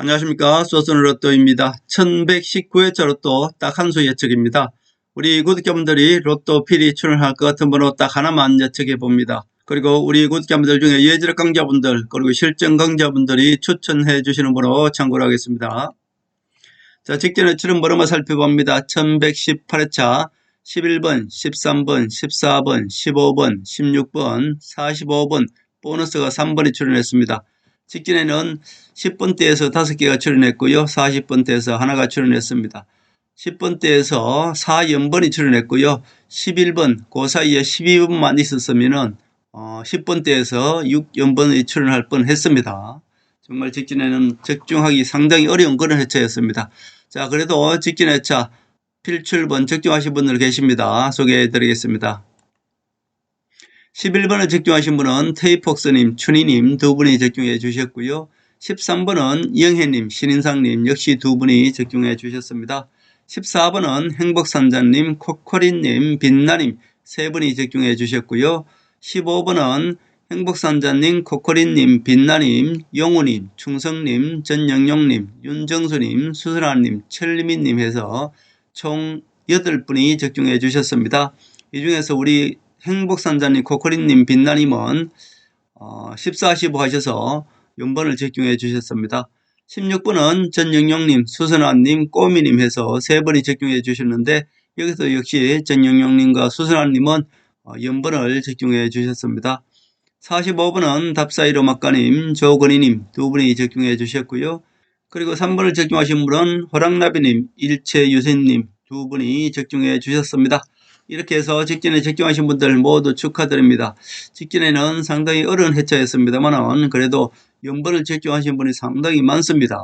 안녕하십니까. 소스는 로또입니다. 1119회 차 로또 딱 한 수 예측입니다. 우리 구독자분들이 로또 필히 출연할 것 같은 번호 딱 하나만 예측해 봅니다. 그리고 우리 구독자분들 중에 예지력 강자분들 그리고 실전 강자분들이 추천해 주시는 번호 참고로 하겠습니다. 자, 직전에 출연 번호만 살펴봅니다. 1118회차 11번, 13번, 14번, 15번, 16번, 45번, 보너스가 3번이 출연했습니다. 직전에는 10번대에서 5개가 출연했고요. 40번대에서 하나가 출연했습니다. 10번대에서 4연번이 출연했고요. 11번, 그 사이에 12번만 있었으면은 어, 10번대에서 6연번이 출연할 뻔 했습니다. 정말 직전에는 적중하기 상당히 어려운 그런 회차였습니다. 자, 그래도 직전 회차 필출번 적중하신 분들 계십니다. 소개해 드리겠습니다. 11번을 적중하신 분은 테이폭스님, 춘희님 두 분이 적중해 주셨고요. 13번은 이영혜님, 신인상님 역시 두 분이 적중해 주셨습니다. 14번은 행복산자님, 코코리님, 빛나님 세 분이 적중해 주셨고요. 15번은 행복산자님, 코코리님, 빛나님, 영우님, 충성님, 전영용님, 윤정수님, 수선아님, 철리민님 해서 총 8분이 적중해 주셨습니다. 이 중에서 우리 행복산자님, 코코리님, 빛나님은 어, 14, 15 하셔서 연번을 적중해 주셨습니다. 16번은 전영용님, 수선아님, 꼬미님 해서 세 번이 적중해 주셨는데 여기서 역시 전영용님과 수선아님은 어, 연번을 적중해 주셨습니다. 45번은 답사이로 막가님, 조건희님 두 분이 적중해 주셨고요. 그리고 3번을 적중하신 분은 호랑나비님, 일체유세님 두 분이 적중해 주셨습니다. 이렇게 해서 직전에 적중하신 분들 모두 축하드립니다. 직전에는 상당히 어려운 회차였습니다만 그래도 연번을 적중하신 분이 상당히 많습니다.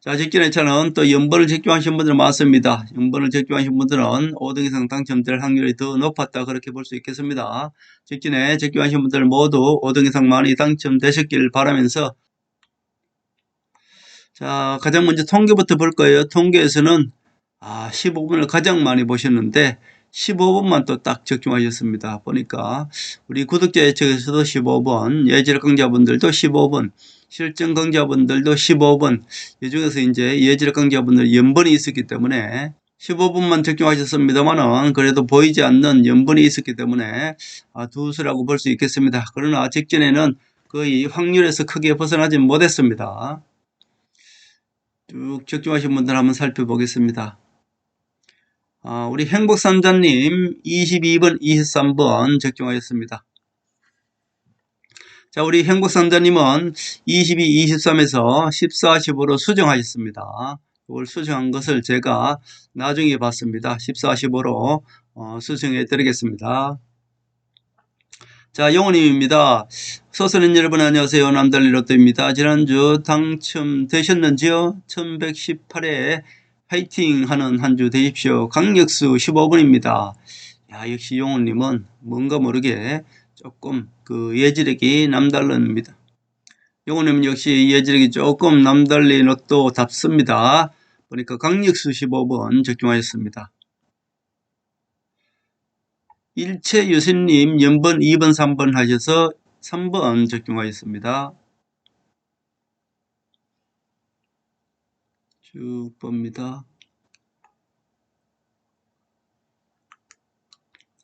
자, 직전 회차는 또 연번을 적중하신 분들 많습니다. 연번을 적중하신 분들은 5등 이상 당첨될 확률이 더 높았다 그렇게 볼 수 있겠습니다. 직전에 적중하신 분들 모두 5등 이상 많이 당첨되셨길 바라면서 자, 가장 먼저 통계부터 볼 거예요. 통계에서는 아, 15분을 가장 많이 보셨는데 15번만 또 딱 적중하셨습니다. 보니까 우리 구독자 예측에서도 15번, 예지력 강자분들도 15번, 실전 강자분들도 15번, 이 중에서 이제 예지력 강자분들 연번이 있었기 때문에 15번만 적중하셨습니다만은 그래도 보이지 않는 연번이 있었기 때문에 아, 두 수라고 볼 수 있겠습니다. 그러나 직전에는 거의 확률에서 크게 벗어나지 못했습니다. 쭉 적중하신 분들 한번 살펴보겠습니다. 아, 우리 행복산자님 22번, 23번 적중하였습니다. 자, 우리 행복산자님은 22, 23에서 14, 15로 수정하셨습니다. 이걸 수정한 것을 제가 나중에 봤습니다. 14, 15로 어, 수정해 드리겠습니다. 자, 영호님입니다. 소설인 여러분 안녕하세요. 남달리 로또입니다. 지난주 당첨되셨는지요? 1118회 화이팅 하는 한 주 되십시오. 강력수 15분입니다. 야, 역시 용호님은 뭔가 모르게 조금 그 예지력이 남다릅니다. 용호님은 역시 예지력이 조금 남달리 로또 답습니다. 보니까 강력수 15번 적중하셨습니다. 일체 유신님 연번 2번 3번 하셔서 3번 적중하셨습니다. 쭉 봅니다.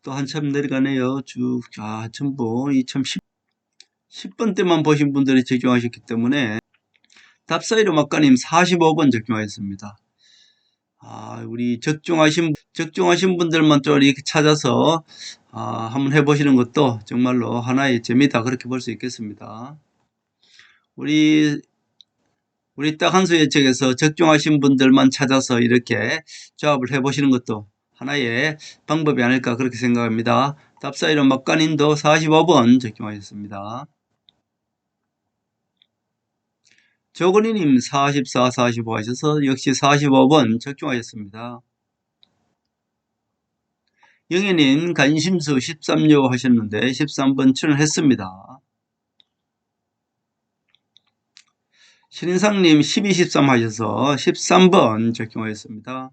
또 한참 내려가네요. 쭉, 아, 전부 2010, 10번 때만 보신 분들이 적용하셨기 때문에 답사이로 막가님 45번 적용하였습니다. 아, 우리 적중하신, 적중하신 분들만 좀 이렇게 찾아서 아, 한번 해보시는 것도 정말로 하나의 재미다. 그렇게 볼 수 있겠습니다. 우리 우리 딱 한수 예측에서 적중하신 분들만 찾아서 이렇게 조합을 해보시는 것도 하나의 방법이 아닐까 그렇게 생각합니다. 답사이로 막간인도 45번 적용하셨습니다. 조건희님 44, 45 하셔서 역시 45번 적중하셨습니다. 영애님 관심수 13요 하셨는데 13번 출연했습니다. 신인상님 12, 13 하셔서 13번 적용하였습니다.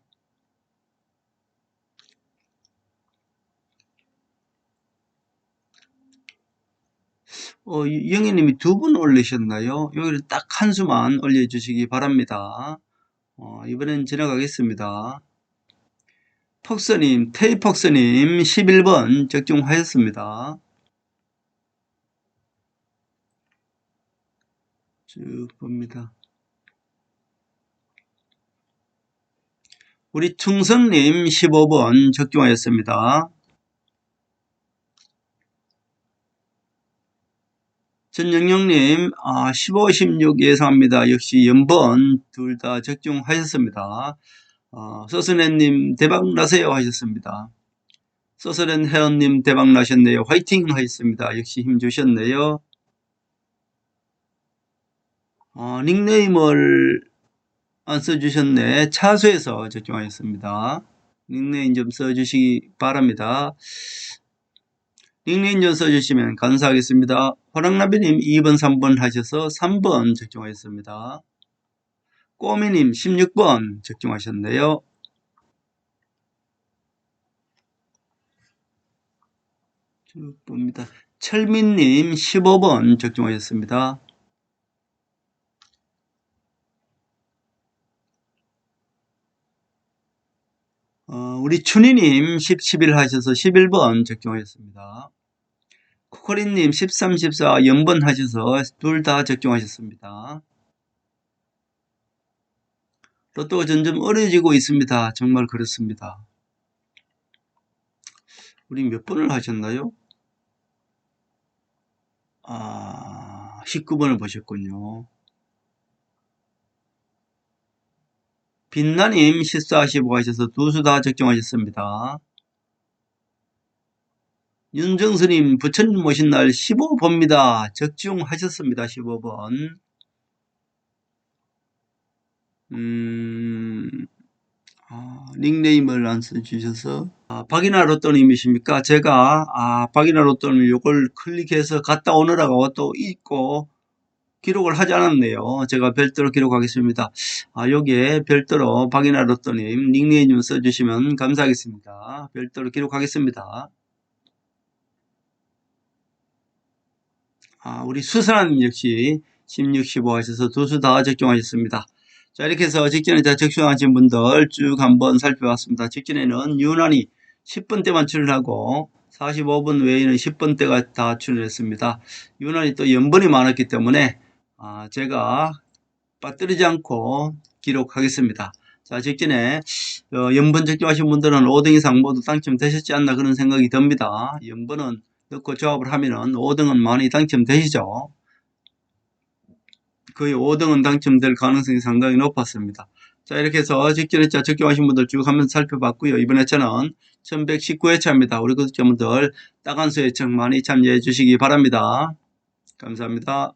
어, 영희님이 두 분 올리셨나요? 여기를 딱 한 수만 올려주시기 바랍니다. 어, 이번엔 지나가겠습니다. 퍽스님, 테이퍽스님 11번 적중하였습니다. 쭉 봅니다. 우리 충성님 15번 적중하였습니다. 전영영님, 아, 15, 16 예상합니다. 역시 연번 둘 다 적중하셨습니다. 어, 서스넷님 대박 나세요 하셨습니다. 서스넷 회원님 대박 나셨네요. 화이팅 하셨습니다. 역시 힘 주셨네요. 어, 닉네임을 안 써주셨네. 차수에서 적중하셨습니다. 닉네임 좀 써주시기 바랍니다. 닉네임 좀 써주시면 감사하겠습니다. 호랑나비님 2번, 3번 하셔서 3번 적중하셨습니다. 꼬미님 16번 적중하셨네요. 쭉 봅니다. 철민님 15번 적중하셨습니다. 어, 우리 춘희님 10, 11 하셔서 11번 적중하셨습니다. 코코리님 13, 14 연번 하셔서 둘 다 적중하셨습니다. 로또가 점점 어려지고 있습니다. 정말 그렇습니다. 우리 몇 번을 하셨나요? 아, 19번을 보셨군요. 빛나님 실수하시고 하셔서 두 수 다 적중하셨습니다. 윤정수님 부처님 모신 날 15번입니다. 적중하셨습니다. 15번. 음, 아, 닉네임을 안 써주셔서 아, 박이나 로또님이십니까? 제가 아, 박이나 로또님 요걸 클릭해서 갔다 오느라고 또 잊고 기록을 하지 않았네요. 제가 별도로 기록하겠습니다. 아, 여기에 별도로 박이나 로또님 닉네임 좀 써주시면 감사하겠습니다. 별도로 기록하겠습니다. 아, 우리 수산님 역시 16, 15 하셔서 두 수 다 적중하셨습니다. 자, 이렇게 해서 직전에 다 적중하신 분들 쭉 한번 살펴봤습니다. 직전에는 유난히 10분 때만 출연하고 45분 외에는 10분 때가 다 출연했습니다. 유난히 또 연번이 많았기 때문에 아, 제가 빠뜨리지 않고 기록하겠습니다. 자, 직전에 어, 연번 적중하신 분들은 5등 이상 모두 당첨되셨지 않나 그런 생각이 듭니다. 연번은 넣고 조합을 하면은 5등은 많이 당첨되시죠. 거의 5등은 당첨될 가능성이 상당히 높았습니다. 자, 이렇게 해서 직전회차 적용하신 분들 쭉 한번 살펴봤고요. 이번 회차는 1119회차입니다. 우리 구독자분들 딱한수 회차 많이 참여해 주시기 바랍니다. 감사합니다.